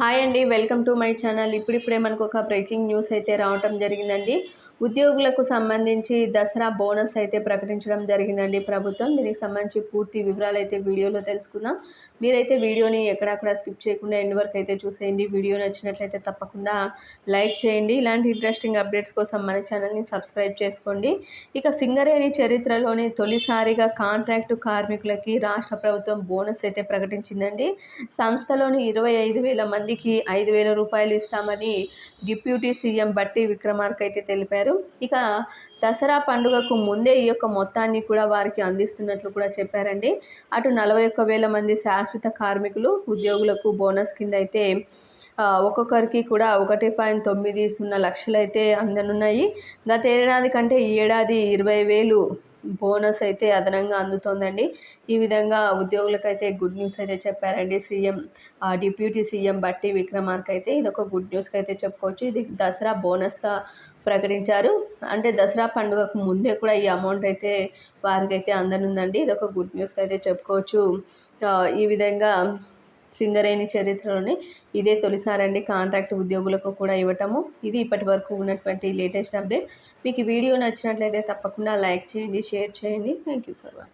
Hi అండి welcome to my channel. ఇప్పుడిప్పుడే మనకు ఒక బ్రేకింగ్ న్యూస్ అయితే రావటం జరిగిందండి. ఉద్యోగులకు సంబంధించి దసరా బోనస్ అయితే ప్రకటించడం జరిగిందండి ప్రభుత్వం. దీనికి సంబంధించి పూర్తి వివరాలు అయితే వీడియోలో తెలుసుకుందాం. మీరైతే వీడియోని ఎక్కడక్కడ స్కిప్ చేయకుండా ఎన్ని వరకు అయితే చూసేయండి. వీడియో నచ్చినట్లయితే తప్పకుండా లైక్ చేయండి. ఇలాంటి ఇంట్రెస్టింగ్ అప్డేట్స్ కోసం మన ఛానల్ని సబ్స్క్రైబ్ చేసుకోండి. ఇక సింగరేణి చరిత్రలోని తొలిసారిగా కాంట్రాక్టు కార్మికులకి రాష్ట్ర ప్రభుత్వం బోనస్ అయితే ప్రకటించిందండి. సంస్థలోని ఇరవై ఐదు వేల మందికి ఐదు వేల రూపాయలు ఇస్తామని డిప్యూటీ సీఎం బట్టి విక్రమార్క అయితే తెలిపారు. ఇక దసరా పండుగకు ముందే ఈ యొక్క మొత్తాన్ని కూడా వారికి అందిస్తున్నట్లు కూడా చెప్పారండి. అటు నలభై ఒక్క వేల మంది శాశ్వత కార్మికులు ఉద్యోగులకు బోనస్ కింద అయితే ఒక్కొక్కరికి కూడా ఒకటి పాయింట్ తొమ్మిది సున్నా లక్షలు అయితే అందనున్నాయి. గత ఏడాది కంటే ఈ ఏడాది ఇరవై వేలు బోనస్ అయితే అదనంగా అందుతోందండి. ఈ విధంగా ఉద్యోగులకైతే గుడ్ న్యూస్ అయితే చెప్పారండి. సీఎం డిప్యూటీ సీఎం బట్టి విక్రమార్క్ అయితే ఇది ఒక గుడ్ న్యూస్కి అయితే చెప్పుకోవచ్చు. ఇది దసరా బోనస్గా ప్రకటించారు. అంటే దసరా పండుగకు ముందే కూడా ఈ అమౌంట్ అయితే వారికైతే అందనుందండి. ఇదొక గుడ్ న్యూస్కి అయితే చెప్పుకోవచ్చు ఈ విధంగా సింగరేణి చరిత్రలోనే ఇదే తొలిసారండి కాంట్రాక్ట్ ఉద్యోగులకు కూడా ఇవ్వటము. ఇది ఇప్పటి వరకు ఉన్నటువంటి లేటెస్ట్ అప్డేట్. మీకు వీడియో నచ్చినట్లయితే తప్పకుండా లైక్ చేయండి షేర్ చేయండి. Thank you for watching.